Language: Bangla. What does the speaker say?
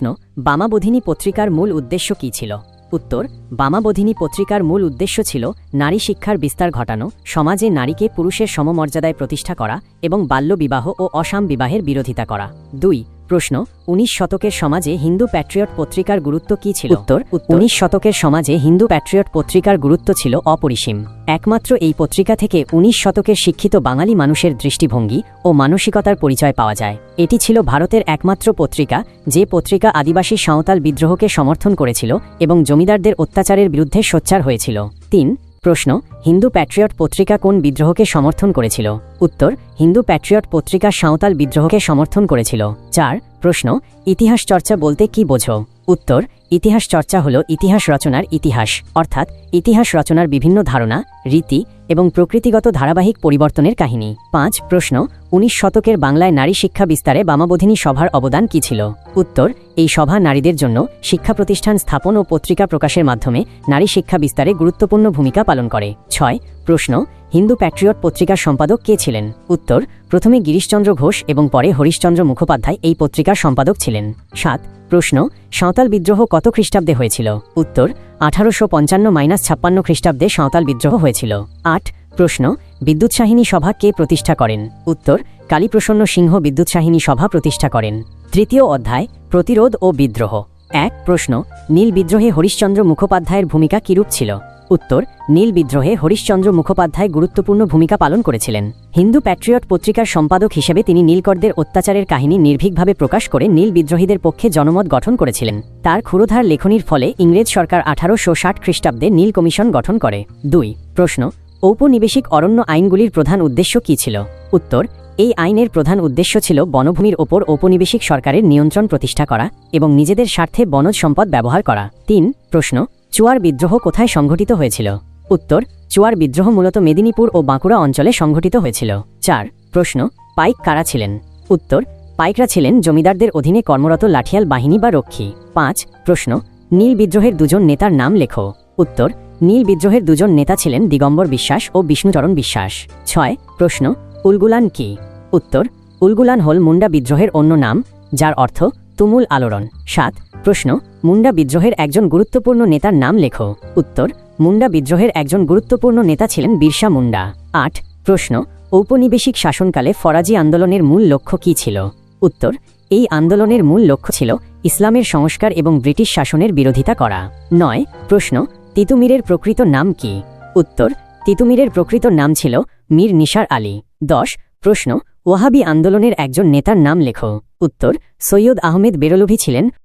প্রশ্ন, বামাবোধিনী পত্রিকার মূল উদ্দেশ্য কী ছিল? উত্তর, বামাবোধিনী পত্রিকার মূল উদ্দেশ্য ছিল নারী শিক্ষার বিস্তার ঘটানো, সমাজে নারীকে পুরুষের সমমর্যাদায় প্রতিষ্ঠা করা এবং বাল্যবিবাহ ও অসাম বিবাহের বিরোধিতা করা। দুই প্রশ্ন উনিশ শতকের সমাজে হিন্দু প্যাট্রিয়ট পত্রিকার গুরুত্ব কী ছিল? উত্তর উনিশ শতকের সমাজে হিন্দু প্যাট্রিয়ট পত্রিকার গুরুত্ব ছিল অপরিসীম। একমাত্র এই পত্রিকা থেকে উনিশ শতকের শিক্ষিত বাঙালি মানুষের দৃষ্টিভঙ্গি ও মানসিকতার পরিচয় পাওয়া যায়। এটি ছিল ভারতের একমাত্র পত্রিকা যে পত্রিকা আদিবাসী সাঁওতাল বিদ্রোহকে সমর্থন করেছিল এবং জমিদারদের অত্যাচারের বিরুদ্ধে সোচ্চার হয়েছিল। তিন প্রশ্ন, হিন্দু প্যাট্রিয়ট পত্রিকা কোন বিদ্রোহকে সমর্থন করেছিল? উত্তর, হিন্দু প্যাট্রিয়ট পত্রিকা সাঁওতাল বিদ্রোহকে সমর্থন করেছিল। চার প্রশ্ন, ইতিহাস চর্চা বলতে কি বোঝো? উত্তর, ইতিহাস চর্চা হল ইতিহাস রচনার ইতিহাস, অর্থাৎ ইতিহাস রচনার বিভিন্ন ধারণা, রীতি এবং প্রকৃতিগত ধারাবাহিক পরিবর্তনের কাহিনী। পাঁচ, প্রশ্ন, উনিশ শতকের বাংলায় নারী শিক্ষা বিস্তারে বামাবোধিনী সভার অবদান কী ছিল? উত্তর, এই সভা নারীদের জন্য শিক্ষা প্রতিষ্ঠান স্থাপন ও পত্রিকা প্রকাশের মাধ্যমে নারী শিক্ষা বিস্তারে গুরুত্বপূর্ণ ভূমিকা পালন করে। ছয়, প্রশ্ন, হিন্দু প্যাট্রিয়ট পত্রিকার সম্পাদক কে ছিলেন? উত্তর প্রথমে গিরিশচন্দ্র ঘোষ এবং পরে হরিশচন্দ্র মুখোপাধ্যায় এই পত্রিকার সম্পাদক ছিলেন। সাত, প্রশ্ন, সাঁওতাল বিদ্রোহ কত খ্রিস্টাব্দে হয়েছিল? উত্তর, আঠারোশো পঞ্চান্ন মাইনাস ছাপ্পান্ন খ্রিস্টাব্দে সাঁওতাল বিদ্রোহ হয়েছিল। আট, প্রশ্ন বিদ্যুৎসাহিনী সভা কে প্রতিষ্ঠা করেন? উত্তর, কালীপ্রসন্ন সিংহ বিদ্যুৎসাহিনী সভা প্রতিষ্ঠা করেন। তৃতীয় অধ্যায়, প্রতিরোধ ও বিদ্রোহ। এক, প্রশ্ন, নীল বিদ্রোহে হরিশ্চন্দ্র মুখোপাধ্যায়ের ভূমিকা কিরূপ ছিল? উত্তর, নীল বিদ্রোহে হরিশ্চন্দ্র মুখোপাধ্যায় গুরুত্বপূর্ণ ভূমিকা পালন করেছিলেন। হিন্দু প্যাট্রিয়ট পত্রিকার সম্পাদক হিসেবে তিনি নীলকরদের অত্যাচারের কাহিনী নির্ভীকভাবে প্রকাশ করে নীল বিদ্রোহীদের পক্ষে জনমত গঠন করেছিলেন। তার ক্ষুরোধার লেখনির ফলে ইংরেজ সরকার আঠারোশো ষাট খ্রিস্টাব্দে নীল কমিশন গঠন করে। দুই, প্রশ্ন, ঔপনিবেশিক অরণ্য আইনগুলির প্রধান উদ্দেশ্য কী ছিল? উত্তর, এই আইনের প্রধান উদ্দেশ্য ছিল বনভূমির ওপর ঔপনিবেশিক সরকারের নিয়ন্ত্রণ প্রতিষ্ঠা করা এবং নিজেদের স্বার্থে বনজ সম্পদ ব্যবহার করা। তিন, প্রশ্ন চুয়ার বিদ্রোহ কোথায় সংঘটিত হয়েছিল? উত্তর, চুয়ার বিদ্রোহ মূলত মেদিনীপুর ও বাঁকুড়া অঞ্চলে সংঘটিত হয়েছিল। চার, প্রশ্ন, পাইক কারা ছিলেন? উত্তর, পাইকরা ছিলেন জমিদারদের অধীনে কর্মরত লাঠিয়াল বাহিনী বা রক্ষী। পাঁচ, প্রশ্ন, নীল বিদ্রোহের দুজন নেতার নাম লেখো। উত্তর, নীল বিদ্রোহের দুজন নেতা ছিলেন দিগম্বর বিশ্বাস ও বিষ্ণুচরণ বিশ্বাস। ছয়, প্রশ্ন, উলগুলান কি? উত্তর, উলগুলান হল মুন্ডা বিদ্রোহের অন্য নাম, যার অর্থ তুমুল আলোড়ন। সাত, প্রশ্ন, মুন্ডা বিদ্রোহের একজন গুরুত্বপূর্ণ নেতার নাম লেখো। উত্তর, মুন্ডা বিদ্রোহের একজন গুরুত্বপূর্ণ নেতা ছিলেন বিরসা মুন্ডা। আট, প্রশ্ন, ঔপনিবেশিক শাসনকালে ফরাজি আন্দোলনের মূল লক্ষ্য কী ছিল? উত্তর, এই আন্দোলনের মূল লক্ষ্য ছিল ইসলামের সংস্কার এবং ব্রিটিশ শাসনের বিরোধিতা করা। নয়, প্রশ্ন, তিতুমিরের প্রকৃত নাম কি? উত্তর, তিতুমিরের প্রকৃত নাম ছিল মীর নিসার আলী। দশ, প্রশ্ন, ওয়াহাবি আন্দোলনের একজন নেতার নাম লেখো। উত্তর সৈয়দ আহমেদ বেরলভি ছিলেন